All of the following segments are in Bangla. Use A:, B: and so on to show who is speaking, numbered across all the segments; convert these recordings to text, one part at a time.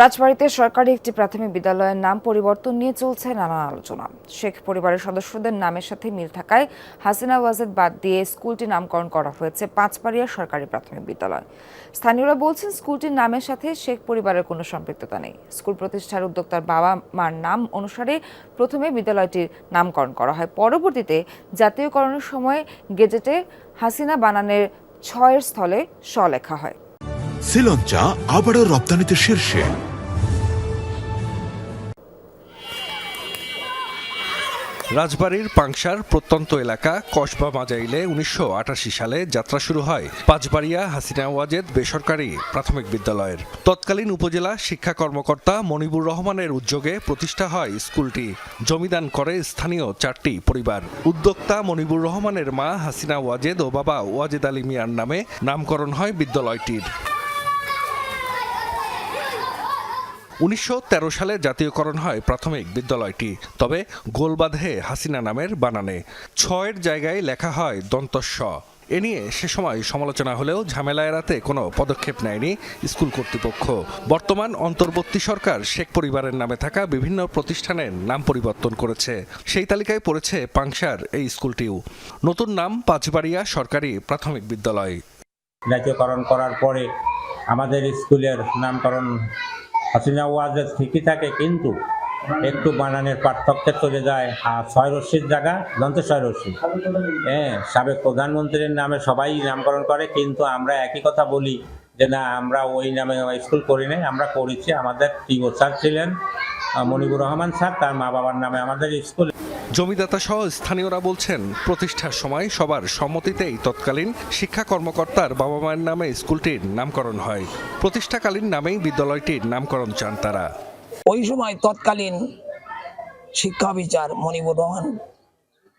A: রাজবাড়ীতে সরকারি একটি প্রাথমিক বিদ্যালয়ের নাম পরিবর্তন নিয়ে চলছে নানান আলোচনা। শেখ পরিবারের সদস্যদের নামের সাথে মিল থাকায় হাসিনা ওয়াজেদ বাদ দিয়ে স্কুলটি নামকরণ করা হয়েছে পাঁচপাড়িয়া সরকারি প্রাথমিক বিদ্যালয়। স্থানীয়রা বলছেন, স্কুলটির নামের সাথে শেখ পরিবারের কোনো সম্পৃক্ততা নেই। স্কুল প্রতিষ্ঠার উদ্যোক্তার বাবা মার নাম অনুসারে প্রথমে বিদ্যালয়টির নামকরণ করা হয়। পরবর্তীতে জাতীয়করণের সময় গেজেটে হাসিনা বানানের ছয়ের স্থলে স লেখা হয়।
B: শ্রীলঞ্চা আবারও রপ্তানিতে শীর্ষে।
C: রাজবাড়ীর পাংশার প্রত্যন্ত এলাকা কসবা মাজাইলে উনিশশো আটাশি সালে যাত্রা শুরু হয়। পাঁচবাড়িয়া হাসিনা ওয়াজেদ বেসরকারি প্রাথমিক বিদ্যালয়ের। তৎকালীন উপজেলা শিক্ষা কর্মকর্তা মনিবুর রহমানের উদ্যোগে প্রতিষ্ঠা হয় স্কুলটি। জমিদান করে স্থানীয় চারটি পরিবার। উদ্যোক্তা মনিবুর রহমানের মা হাসিনা ওয়াজেদ ও বাবা ওয়াজেদ আলী মিয়ার নামে নামকরণ হয় বিদ্যালয়টির। উনিশশো তেরো সালে জাতীয়করণ হয় প্রাথমিক বিদ্যালয়টি। তবে গোল বাঁধে হাসিনা নামের বানানে ছয়ের জায়গায় লেখা হয় দন্তস্ব। এ নিয়ে সে সময় সমালোচনা হলেও ঝামেলা এড়াতে কোনো পদক্ষেপ নেয়নি স্কুল কর্তৃপক্ষ। বর্তমান অন্তর্বর্তী সরকার শেখ পরিবারের নামে থাকা বিভিন্ন প্রতিষ্ঠানের নাম পরিবর্তন করেছে। সেই তালিকায় পড়েছে পাংশার এই স্কুলটিও। নতুন নাম পাঁচবাড়িয়া সরকারি প্রাথমিক বিদ্যালয়।
D: জাতীয়করণ করার পরে আমাদের স্কুলের নামকরণ হাসিনা ওয়াজের ঠিকই থাকে, কিন্তু একটু বানানের পার্থক্যে চলে যায়। আর ছয় রশ্মির জায়গা, জানতে ছয় রশ্মি হ্যাঁ সাবেক প্রধানমন্ত্রীর নামে সবাই নামকরণ করে, কিন্তু আমরা একই কথা বলি যে, না, আমরা ওই নামে স্কুল করি নাই, আমরা করেছি। আমাদের টিও স্যার ছিলেন মনিবুর রহমান স্যার, তার মা বাবার নামে আমাদের স্কুল
C: জমিদাতা সহ স্থানীয়রা বলছেন প্রতিষ্ঠার সময় সবার সম্মতিতেই তৎকালীন শিক্ষা কর্মকর্তার বাবা মায়ের নামে স্কুলটির নামকরণ হয়। প্রতিষ্ঠাকালীন নামেই বিদ্যালয়টির নামকরণ চান তারা।
E: ওই সময় তৎকালীন শিক্ষা বিচার মনিবুর রহমান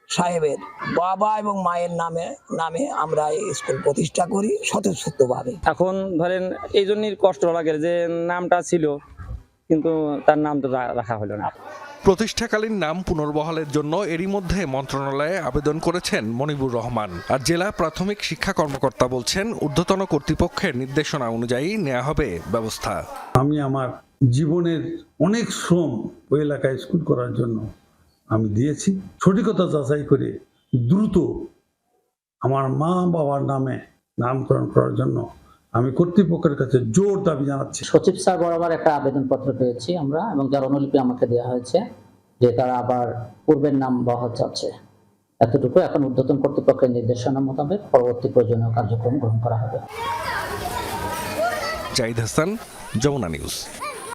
E: সাহেবের বাবা এবং মায়ের নামে নামে আমরা এই স্কুল প্রতিষ্ঠা করি স্বতঃস্ফূর্তভাবে।
F: এখন ধরেন এই জন্যই কষ্ট লাগে যে নামটা ছিল কিন্তু তার নাম তো রাখা হলো না।
C: প্রতিষ্ঠাকালীন নাম পুনর্বহালের জন্য এরই মধ্যে মন্ত্রণালয়ে আবেদন করেছেন মনিবুর রহমান। আর জেলা প্রাথমিক শিক্ষা কর্মকর্তা বলছেন, ঊর্ধ্বতন কর্তৃপক্ষের নির্দেশনা অনুযায়ী নেওয়া হবে ব্যবস্থা।
G: আমি আমার জীবনের অনেক শ্রম ওই এলাকায় স্কুল করার জন্য আমি দিয়েছি। সঠিকতা যাচাই করে দ্রুত আমার মা বাবার নামে নামকরণ করার জন্য আমি কর্তৃপক্ষের কাছে জোর দাবি জানাচ্ছি।
H: সচিব স্যার বরাবর একটা আবেদনপত্র পেয়েছি আমরা এবং যার অনুলিপি আমাকে দেওয়া হয়েছে যে তারা আবার পূর্বের নাম বহাল চাচ্ছে। এতটুকু এখন উদ্বোধন কর্তৃপক্ষের নির্দেশনা মোতাবেক পরবর্তী প্রয়োজনীয় কার্যক্রম গ্রহণ করা হবে।
C: জাহিদ হাসান যমুনা নিউজ।